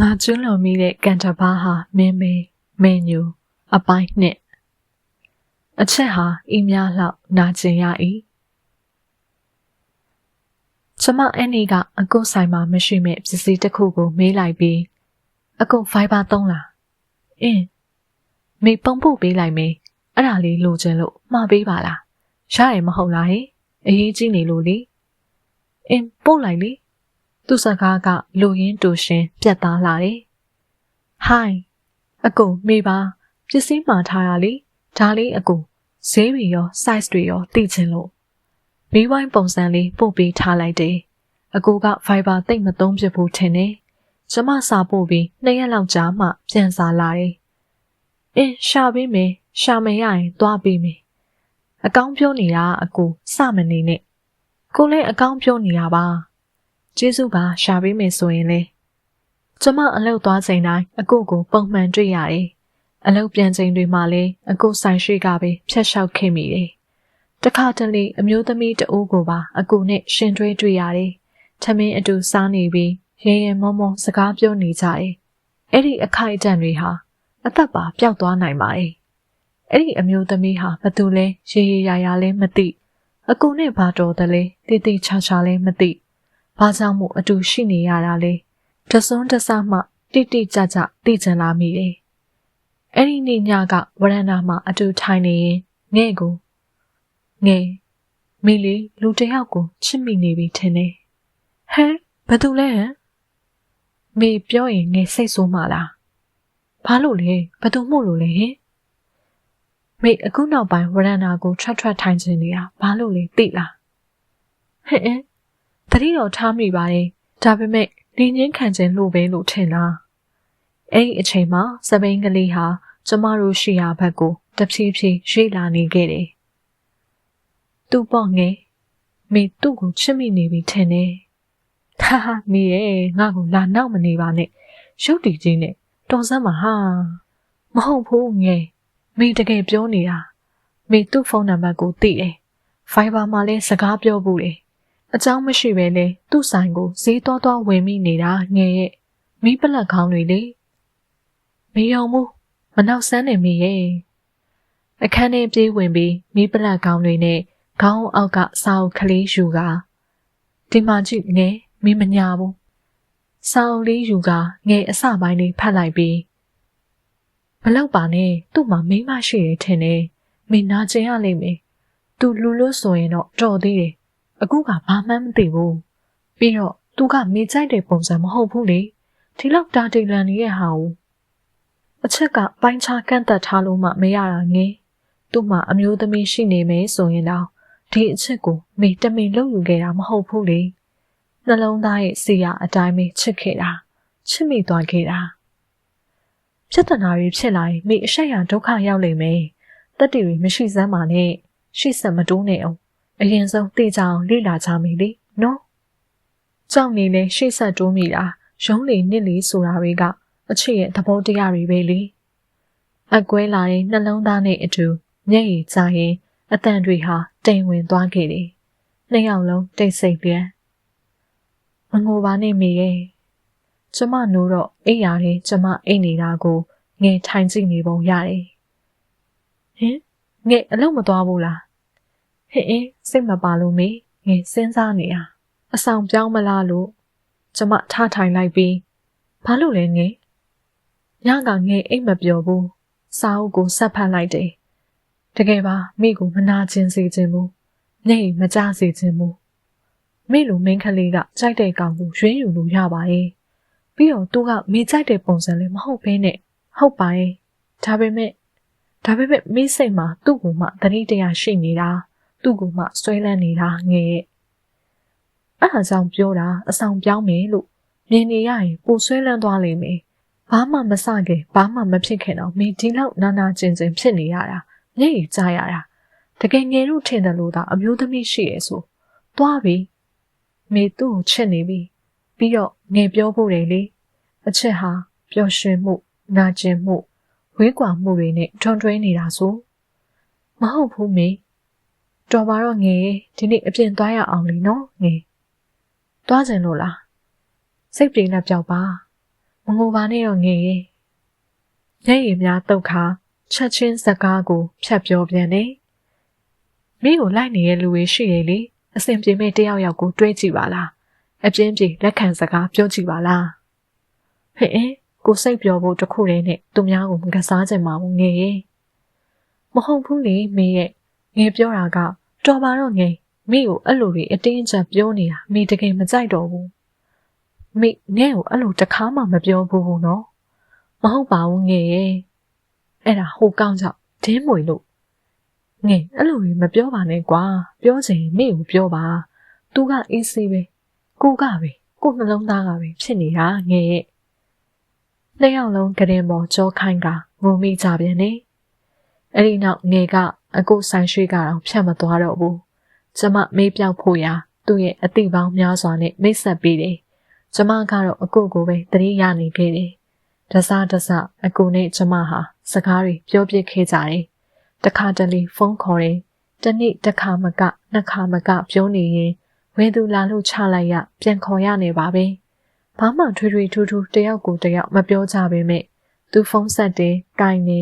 ငါကျွလွန်မိတဲ့ကန်တဘာဟာမင်းမေမင်းညူအပိုင်းနှစ်အချက်ဟာဤများလောက်နာကျင်ရ၏ကျမအဲ့ဒီကအကုတ်ဆိုင်မှာမရှိမဲ့ပစ္စည်းတစ်ခုကိုမေးလိုက်ပြီးအကုတ် fiber သုံးလားအင်းမေပုံဖို့ပေးလိုက်မေးအဲ့ဒါလေးလိုချင်လို့မှာပေးပါလားရရမဟုတ်လားဟင်အရေးကြီးနေလို့လေအင်းပို့လိုက်လေ သူ့စကားကလူရင်းတူရှင်ပြတ်သားလာတယ်။ဟိုင်းအကူမေပါပစ္စည်းမှာထားရလေဒါလေးအကူဈေးတွေရော size တွေရောသိချင်လို့မီးဝိုင်းပုံစံလေးပို့ပေးထားလိုက်တယ်။အကူက fiber တိတ်မသုံးဖြစ်ဘူးထင်တယ်။ကျမစာပို့ပြီးနှစ်ရက်လောက်ကြာမှပြန်စာလာတယ်။အင်းရှာပေးမယ်ရှာမရရင်သွားပေးမယ်။အကောင်းပြောနေတာအကူစမနေနဲ့ကိုလည်းအကောင်းပြောနေတာပါ။ ကျေးဇူးပါရှာပေးမယ်ဆိုရင်လေကျမအလုပ်သွားချိန်တိုင်းအကိုကိုပုံမှန်တွေ့ရတယ်အလုပ်ပြန်ချိန်တွေမှာလည်းအကိုဆိုင်ရှိကပဲဖြတ်လျှောက်ခဲ့မိတယ်တခါတလေအမျိုးသမီးတအိုးကိုပါအကိုနဲ့ရှင်တွဲတွေ့ရတယ်ထမင်းအတူစားနေပြီးရဲရဲမောမောစကားပြောနေကြတယ်အဲ့ဒီအခိုက်အတန့်တွေဟာအသက်ပါပျောက်သွားနိုင်ပါတယ်အဲ့ဒီအမျိုးသမီးဟာဘသူလဲရေရေရာရာလဲမသိအကူနဲ့ဘာတော်တယ်လဲတိတိချာချာလဲမသိ ဘာကြောင့်မို့အတူရှိနေရတာလဲတစွန်းတစမှတိတိကျကျသိချင်လာမိတယ်အဲ့ဒီနေ့ညကဝရန္တာမှာအတူထိုင်နေရင်ငဲ့ကိုငဲ့မိလီလူတယောက်ကိုချစ်မိနေပြီထင်တယ်ဟမ်ဘာတူလဲဟမ်မေပြောရင်ငဲ့စိတ်ဆိုးမှလားဘာလို့လဲဘာတူမှုလို့လဲဟင်မေအခုနောက်ပိုင်းဝရန္တာကိုထွက်ထွက်ထိုင်ချင်နေတာဘာလို့လဲသိလားဟဲ့ တတိတော်ထားမိပါတယ်ဒါပေမဲ့နေငင်းခံခြင်းလို့ပဲလို့ထင်လားအဲ့ဒီအချိန်မှာစပိန်ကလေးဟာကျမတို့ရှိရာဘက်ကိုတဖြည်းဖြည်းရိတ်လာနေခဲ့တယ်သူ့ပေါ့ငယ်မေသူ့ကိုချစ်မိနေပြီထင်တယ်ဟာဟာမေရဲ့ငါ့ကိုလာနောက်မနေပါနဲ့ရုပ်တည်ကြီးနဲ့တော်စမ်းပါဟာမဟုတ်ဘူးငယ်မေတကယ်ပြောနေတာမေသူ့ဖုန်းနံပါတ်ကိုသိတယ်ဖိုင်ဘာမှာလဲစကားပြောဘူးလေ အကြောင်းမရှိပဲလေသူ့ဆိုင်ကိုဈေးတော်တော်ဝင်မိနေတာငယ်ရဲ့မိပလက်ခေါင်းတွေလေမေယုံမှုမနောက်ဆန်းနေမိရဲ့အခန်းထဲပြေးဝင်ပြီးမိပလက်ခေါင်းတွေနဲ့ခေါင်းအောက်ကစာအုပ်ကလေးယူကဒီမှာကြည့်ငယ်မိမညာဘူးစာအုပ်လေးယူကငယ်အစပိုင်းလေးဖတ်လိုက်ပြီးမလောက်ပါနဲ့သူ့မှာမိမရှိရထင်တယ်မိနာကျင်ရလိမ့်မယ်သူလူလို့ဆိုရင်တော့တော်သေးတယ် အခုကဘာမှမသိဘူးပြီးတော့သူကမေကြိုက်တဲ့ပုံစံမဟုတ်ဘူးလေဒီလောက်တာတိလန်နေတဲ့ဟာကိုအချက်ကပိုင်းခြားကန့်သက်ထားလို့မှမရတာငင်းသူ့မှာအမျိုးသမီးရှိနေမယ်ဆိုရင်တော့ဒီအချက်ကိုမေတမင်လုပ်ယူခဲ့တာမဟုတ်ဘူးလေနှလုံးသားရဲ့စီရအတိုင်းပဲချစ်ခဲ့တာချစ်မိသွားခဲ့တာဖြစ်တနာတွေဖြစ်လာရင်မိအဆက်ရဒုက္ခရောက်လိမ့်မယ်တက်တီတွေမရှိစမ်းပါနဲ့ရှိစက်မတိုးနဲ့အောင် အရင်ဆုံးသိကြအောင်လေ့လာကြမယ်လေနော်ကြောက်နေလဲရှေ့ဆက်တိုးမိတာရုံးလေနစ်လေဆိုတာတွေကအချစ်ရဲ့သဘောတရားတွေပဲလေအကွဲလာတဲ့နှလုံးသားနဲ့အတူမျက်ရည်ကျရင်အတန်တွေဟာတိမ်ဝင်သွားခဲ့တယ်နှစ်ယောက်လုံးတိတ်ဆိတ်ပြန်မငိုပါနဲ့မိရဲ့ကျမနိုးတော့အိပ်ရတယ်ကျမအိပ်နေတာကိုငယ်ထိုင်ကြည့်နေပုံရတယ်ဟင်ငယ်အလုံးမသွားဘူးလား ဟင်းအင်းစိတ်မပါလို့မေငယ်စဉ်းစားနေတာအဆောင်ပြောင်းမလားလို့ကျမထထိုင်လိုက်ပြီးဘာလို့လဲငယ်ညကငယ်အိတ်မပျော်ဘူးစာအုပ်ကိုဆက်ဖတ်လိုက်တယ်တကယ်ပါမိကိုမနာကျင်စေခြင်းဘူးမျက်ရည်မကျစေခြင်းဘူးမိလိုမင်းကလေးကကြိုက်တဲ့ကောင်ကိုရွေးယူလို့ရပါတယ်ပြီးတော့သူကမိကြိုက်တဲ့ပုံစံလည်းမဟုတ်ဘဲနဲ့ဟုတ်ပါရဲ့ဒါပေမဲ့ဒါပေမဲ့မိစိတ်မှာသူ့ကိုမှတတိတရားရှိနေတာ သူ့ကိုမှဆွဲလန်းနေတာငယ်ရဲ့အဲ့ဒါကြောင့်ပြောတာအဆောင်ပြောင်းမယ်လို့မြင်နေရရင်ပူဆွဲလန်းသွားလိမ့်မယ်ဘာမှမစခင်ဘာမှမဖြစ်ခင်တော့မင်းဒီလောက်နာနာကျင်ကျင်ဖြစ်နေရတာမျက်ရည်ကျရတာတကယ်ငယ်လို့ထင်တယ်လို့သာအမျိုးသမီးရှိရဲ့ဆိုသွားပြီမေသူ့ကိုချစ်နေပြီပြီးတော့ငယ်ပြောဖို့တယ်လေအချစ်ဟာပျော်ရွှင်မှုနာကျင်မှုဝေးကွာမှုတွေနဲ့ထွန်ထွဲနေတာဆိုမဟုတ်ဘူးမေ တော်ပါတော့ငယ်ဒီနေ့အပြင်သွားရအောင်လीနော်ငယ်သွားကြလို့လားစိတ်ပြေလက်ပြောက်ပါမငိုပါနဲ့တော့ငယ်ရဲ့မျက်ရည်များတုတ်ခါချက်ချင်းစကားကိုဖြတ်ပြောပြန်တယ်မင်းကိုလိုက်နေတဲ့လူတွေရှိတယ်လေအစဉ်ပြေမဲ့တယောက်ယောက်ကိုတွေးကြည့်ပါလားအပြင်းပြေလက်ခံစကားပြောကြည့်ပါလားဟဲ့ကိုစိတ်ပြောဖို့တခုတည်းနဲ့သူများကိုမကစားချင်ပါဘူးငယ်ရဲ့မဟုတ်ဘူးလေမင်းရဲ့ ငယ်ပြောတာကတော်ပါတော့ငယ်မိကိုအဲ့လိုတွေအတင်းအကျပ်ပြောနေတာမိတကယ်မကြိုက်တော့ဘူးမိငဲ့ကိုအဲ့လိုတခါမှမပြောဘူးဘူးနော်မဟုတ်ပါဘူးငယ်ရဲ့အဲ့ဒါဟိုကောင်းကြောင့်ဒင်းမွေလို့ငယ်အဲ့လိုတွေမပြောပါနဲ့ကွာပြောချင်မိကိုပြောပါသူကအေးဆေးပဲကိုကပဲကိုနှလုံးသားကပဲဖြစ်နေတာငယ်ရဲ့နှစ်ယောက်လုံးကရင်ပေါ်ကြောခိုင်းကငုံမိကြပြန်နေ အဲ့ဒီနောက်ငယ်ကအကုဆိုင်ရွှေကတော့ဖြတ်မသွားတော့ဘူးကျမမေးပြောက်ဖို့ရာသူ့ရဲ့အသိပေါင်းများစွာနဲ့မိတ်ဆက်ပေးတယ်ကျမကတော့အကုကိုပဲတတိရနေခဲ့တယ်တစားတစအကူနဲ့ကျမဟာစကားတွေပြောပြခဲ့ကြတယ်။တခါတလေဖုန်းခေါ်တယ်။တနေ့တစ်ခါမကနှစ်ခါမကပြောနေရင်ဝဲသူလာလို့ချလိုက်ရပြန်ခေါ်ရနေပါပဲ။ဘာမှထွေထွေထူးထူးတယောက်ကိုတယောက်မပြောကြပေမဲ့သူဖုန်းဆက်တယ်၊ကင်နေ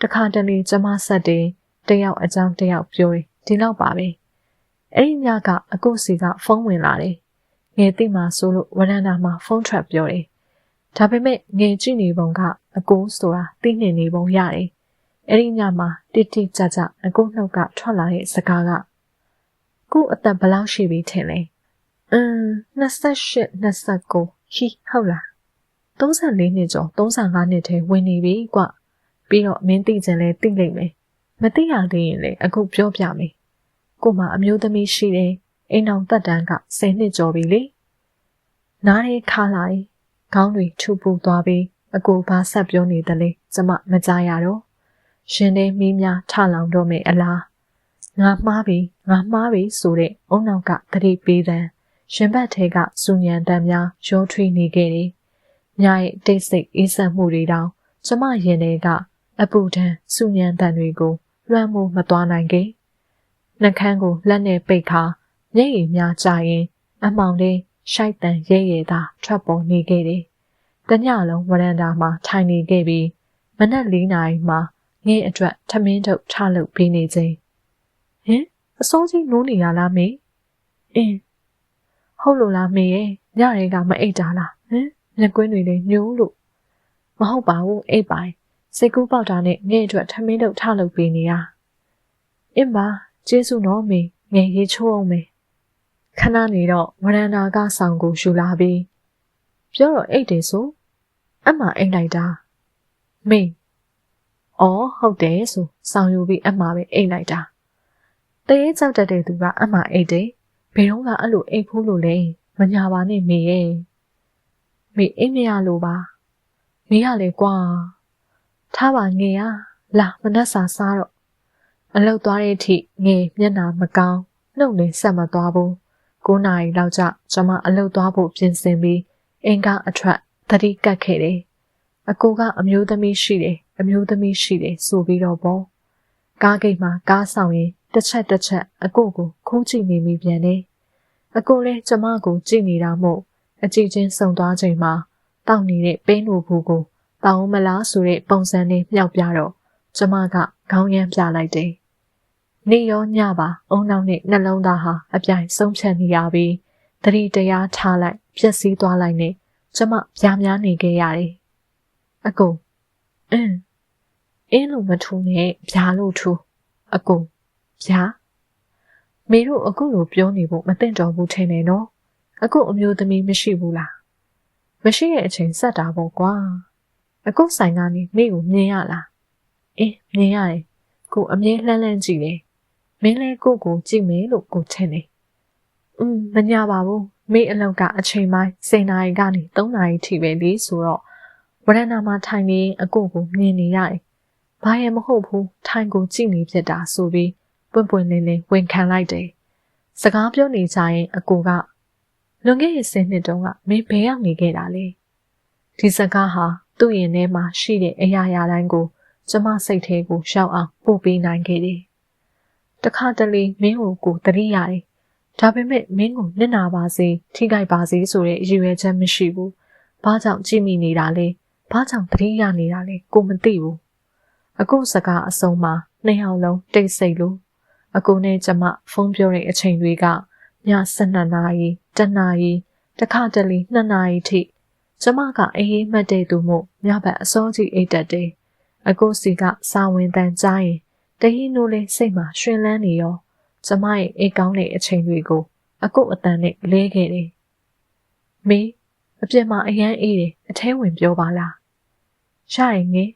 တခါတလေကျမဆက်တယ်တယောက်အကြောင်းတယောက်ပြောတယ်ဒီလောက်ပါပဲ။အဲ့ဒီညကအကုစီကဖုန်းဝင်လာတယ်။ငယ်သိမှဆိုလို့ဝရန်တာမှာဖုန်းထရက်ပြောတယ်ဒါပေမဲ့ငယ်ကြည့်နေပုံကအကိုဆိုတာသိနေနေပုံရတယ်။အဲ့ဒီညမှာတိတိကျကျအကိုနှုတ်ကထွက်လာတဲ့စကားကကို့အသက်ဘယ်လောက်ရှိပြီထင်လဲ။အင်း28 29ဟီဟုတ်လား။34နှစ်ကျော်35နှစ်ထဲဝင်နေပြီကွ။ ပြီးတော့မင်းသိချင်လဲသိလိမ့်မယ်။မသိရသေးရင်လည်းအခုပြောပြမယ်။ကို့မှာအမျိုးသမီးရှိတယ်။အိမ်အောင်သက်တမ်းက10နှစ်ကျော်ပြီလေ။နားရဲခါလိုက်ခေါင်းတွေထူပူသွားပြီးအကိုဘာဆက်ပြောနေသလဲကျမမကြားရတော့ရှင်နေမီးများထလောင်တော့မယ်အလားငါမှားပြီငါမှားပြီဆိုတဲ့အုံနောက်ကတတိပေးတဲ့ရှင်ဘတ်ထဲကစူညံတမ်းများရောထွေးနေခဲ့တယ်။ညရဲ့တိတ်ဆိတ်အေးဆက်မှုတွေတောင်ကျမရင်ထဲက အပူဒဏ်စူညံတမ်းတွေကိုလွှမ်းမိုးမသွားနိုင်ခဲ့။နှကန်းကိုလက်နဲ့ပိတ်ခါမျက်ရည်များကျရင်အမောင်လေးရှိုက်တန်ရဲရဲသာထွက်ပေါ်နေခဲ့တယ်။တညလုံးဝရန်တာမှာထိုင်နေခဲ့ပြီးမနက်၄နာရီမှာငင်းအတွက်ထမင်းထုတ်ထလုပ်ပေးနေခြင်း။ဟင်အစိုးကြီးနိုးနေရလားမေ။အင်းဟုတ်လို့လားမေရဲ့ညရဲကမအိတ်တာလားဟင်မျက်ကွင်းတွေလည်းညိုးလို့မဟုတ်ပါဘူးအိတ်ပိုင် စိတ်ကူးပေါက်တာနဲ့ငဲ့အတွက်ထမင်းထုတ်ထလုပ်ပေးနေရအင်းပါကျေးဇူးနော်မေငယ်ရေးချိုးအောင်မေခဏနေတော့ဝရန်နာကဆောင်ကိုယူလာပြီးပြောတော့အိတ်တယ်ဆိုအမအိတ်လိုက်တာမေအော်ဟုတ်တယ်ဆိုဆောင်ယူပြီးအမပဲအိတ်လိုက်တာတရေကြောက်တတ်တဲ့သူကအမအိတ်တယ်ဘယ်တော့ကအဲ့လိုအိတ်ဖိုးလို့လဲမညာပါနဲ့မေရဲ့မေအိတ်မရလို့ပါမေရလေကွာ ထားပါငယ်ရလာမနှက်စာစားတော့အလောက်သွားတဲ့အထိငယ်မျက်နာမကောင်းနှုတ်လည်းဆက်မသွားဘူး9နာရီလောက်ကျကျွန်မအလုပ်သွားဖို့ပြင်ဆင်ပြီးအင်ကအထွက်သတိကတ်ခဲ့တယ်။အကိုကအမျိုးသမီးရှိတယ်အမျိုးသမီးရှိတယ်ဆိုပြီးတော့ပေါ့။ကားဂိတ်မှာကားဆောင်ရင်တစ်ချက်တစ်ချက်အကိုကိုခိုးကြည့်နေမိပြန်တယ်။အကိုလည်းကျမကိုကြည့်နေတာမို့အကြည့်ချင်းဆုံသွားချိန်မှာတောက်နေတဲ့ပိန်းလိုဘူးကို တောင်းမလားဆိုတဲ့ပုံစံနဲ့မြောက်ပြတော့ကျမကခေါင်းရမ်းပြလိုက်တယ်နေရောညပါအုံနောက်နဲ့နှလုံးသားဟာအပြိုင်ဆုံးဖြတ်နေရပြီးတတိတရားထားလိုက်ပြက်စီးသွားလိုက်နဲ့ကျမပြားများနေခဲ့ရတယ်။အကိုအင်းအင်းလို့မထူနဲ့ဗျာလို့ထူအကိုဗျာမေတို့အခုလိုပြောနေဖို့မသင့်တော်ဘူးထင်တယ်နော်။အခုအမျိုးသမီးမရှိဘူးလား။မရှိတဲ့အချိန်ဆက်တာပေါ့ကွာ။ အခုဆိုင်ကနေမိကိုမြင်ရလား။အေးမြင်ရတယ်။ကိုအမြဲလှမ်းလှမ်းကြည့်တယ်မင်းလဲကိုကိုကြည့်မယ်လို့ကိုထင်တယ်။อืมမညာပါဘူး။မိအလောက်ကအချိန်ပိုင်း10နာရီကနေ3နာရီထိပဲလေဆိုတော့ဝရဏမှာထိုင်နေအကိုကိုမြင်နေရတယ်။ဘာရင်မဟုတ်ဘူးထိုင်ကိုကြည့်နေဖြစ်တာဆိုပြီးပွင့်ပွင့်လင်းလင်းဝန်ခံလိုက်တယ်။စကားပြောနေကြရင်အကိုကလွန်ခဲ့တဲ့10နှစ်တုန်းကမင်းဘယ်ရောက်နေခဲ့တာလဲ။ဒီစကားဟာ သူ့ရင်ထဲမှာရှိတဲ့အရာရာတိုင်းကို ကျမစိတ်ထဲကိုရှောက်အောင်ပို့ပေးနိုင်ခဲ့တယ်တခါတလေမင်းကိုကိုတတိရတယ်။ဒါပေမဲ့မင်းကိုနစ်နာပါစေထိခိုက်ပါစေဆိုတဲ့အရွယ်ချက်မရှိဘူး။ဘာကြောင့်ကြည့်မိနေတာလဲဘာကြောင့်သတိရနေတာလဲကိုမသိဘူးအခုစကားအဆုံးမှာနှစ်ယောက်လုံးတိတ်ဆိတ်လို့အကိုနဲ့ကျမဖုန်းပြောတဲ့အချိန်တွေကည12နာရီ1နာရီတခါတလေ2နာရီထိ ကျမကအေးအေးမှတ်တဲ့သူမို့ညဘက်အစောကြီးအိတ်တက်တယ်အကိုစီကစာဝင်တန်ကြားရင်တဟင်းနိုးလေးစိတ်မှာရှင်လန်းနေရောကျမရဲ့အိတ်ကောင်းတဲ့အချိန်တွေကိုအကုတ်အတန်နဲ့လဲခဲ့တယ်။မေအပြစ်မှာအရန်အေးတယ်အထဲဝင်ပြောပါလား။ရရင်ငယ်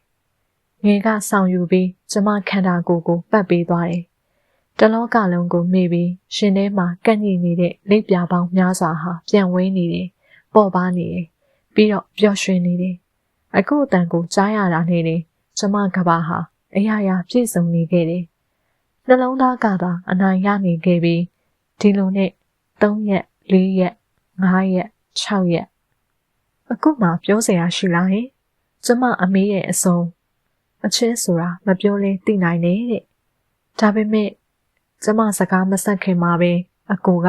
ငယ်ကဆောင်ယူပြီးကျမခန္ဓာကိုယ်ကိုပတ်ပေးသွားတယ်။တလောကလုံးကိုမေ့ပြီးရှင်ထဲမှာကန့်ညိနေတဲ့လက်ပြပေါင်းများစွာဟာပြန်ဝဲနေတယ်။ပေါ်ပါနေတယ်။ ပြီးတော့ပျော်ရွှင်နေတယ်။အခုအတန်ကိုကြားရတာနဲ့နေကျမကဘာဟာအရာရာပြည့်စုံနေခဲ့တယ်။နှလုံးသားကသာအနိုင်ရနေခဲ့ပြီးဒီလိုနဲ့3ရက်4ရက်5ရက်6ရက်အခုမှပြောစရာရှိလားဟင်ကျမအမေရဲ့အဆုံးအချင်းဆိုတာမပြောလဲသိနိုင်တယ်တဲ့ဒါပေမဲ့ကျမစကားမဆက်ခင်မှာပဲအကိုက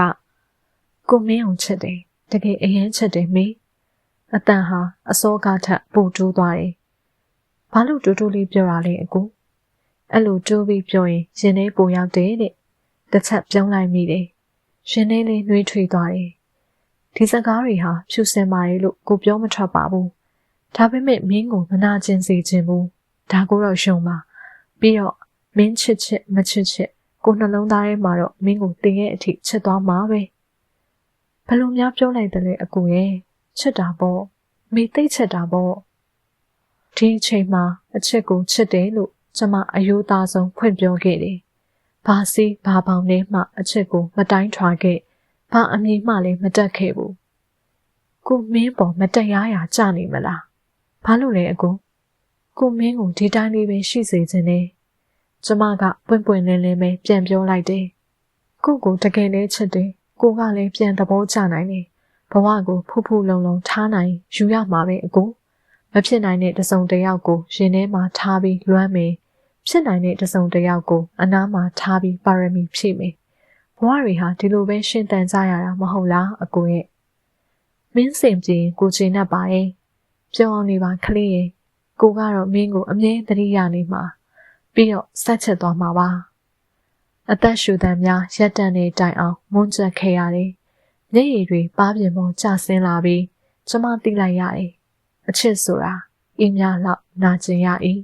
ကိုမင်းအောင်ချက်တယ်တကယ်အရင်ချက်တယ်မေ အတန်ဟာအစောကထပ်ပိုတိုးသွားတယ်ဘာလို့တူတူလေးပြောတာလဲအကိုအဲ့လိုတိုးပြီးပြောရင်ရင်ထဲပိုရောက်တယ်တဲ့တစ်ချက်ပြုံးလိုက်မိတယ်ရင်ထဲလေးနှွေးထွေးသွားတယ်ဒီစကားတွေဟာဖြူစင်ပါတယ်လို့ကိုပြောမထွက်ပါဘူးဒါပေမဲ့မင်းကိုမနာကျင်စေခြင်းဘူးဒါကိုတော့ရှုံပါပြီးတော့မင်းချစ်ချစ်မချစ်ချစ်ကိုနှလုံးသားထဲမှာတော့မင်းကိုတင်ရဲ့အထိချစ်သွားမှာပဲဘယ်လိုများပြောလိုက်တယ်လဲအကူရဲ့ ချစ်တာပေါ့မိသိချစ်တာပေါ့ဒီအချိန်မှာအချစ်ကိုချစ်တယ်လို့ကျမအယိုးသားဆုံးဖွင့်ပြောခဲ့တယ်ဘာစီဘာပေါင်နဲ့မှအချစ်ကိုမတိုင်းထွာခဲ့ဘာအမည်မှလည်းမတက်ခဲ့ဘူးကိုမင်းပေါ်မတရားရာကြနေမလားဘာလို့လဲအကိုကိုမင်းကိုဒီတိုင်းလေးပဲရှိစေခြင်းနဲ့ကျမကပွင့်ပွင့်လင်းလင်းပဲပြန်ပြောလိုက်တယ်ကိုကိုတကယ်လေးချစ်တယ်ကိုကလည်းပြန်သဘောကျနိုင်တယ် ဘဝကိုဖူးဖူးလုံလုံထားနိုင်ယူရမှာပဲအကိုမဖြစ်နိုင်တဲ့တစုံတစ်ယောက်ကိုရင်ထဲမှာထားပြီးလွမ်းမယ်ဖြစ်နိုင်တဲ့တစုံတစ်ယောက်ကိုအနားမှာထားပြီးပါရမီဖြည့်မယ်ဘဝတွေဟာဒီလိုပဲရှင်းတန်ကြရတာမဟုတ်လားအကိုရဲ့မင်းစင်ပြေကိုချင်တတ်ပါရဲ့ပြောင်းနေပါခလေးရဲ့ကိုကတော့မင်းကိုအမြဲတရိယာနေမှာပြီးတော့ဆက်ချက်သွားမှာပါအသက်ရှူတမ်းများရက်တန်နေတိုင်အောင်မွန်းကျက်ခဲ့ရတယ် မျက်ရည်တွေပါးပြင်ပေါ်ကျဆင်းလာပြီးကျမသိလိုက်ရတယ်အချစ်ဆိုတာအင်းများလောက်နာကျင်ရ၏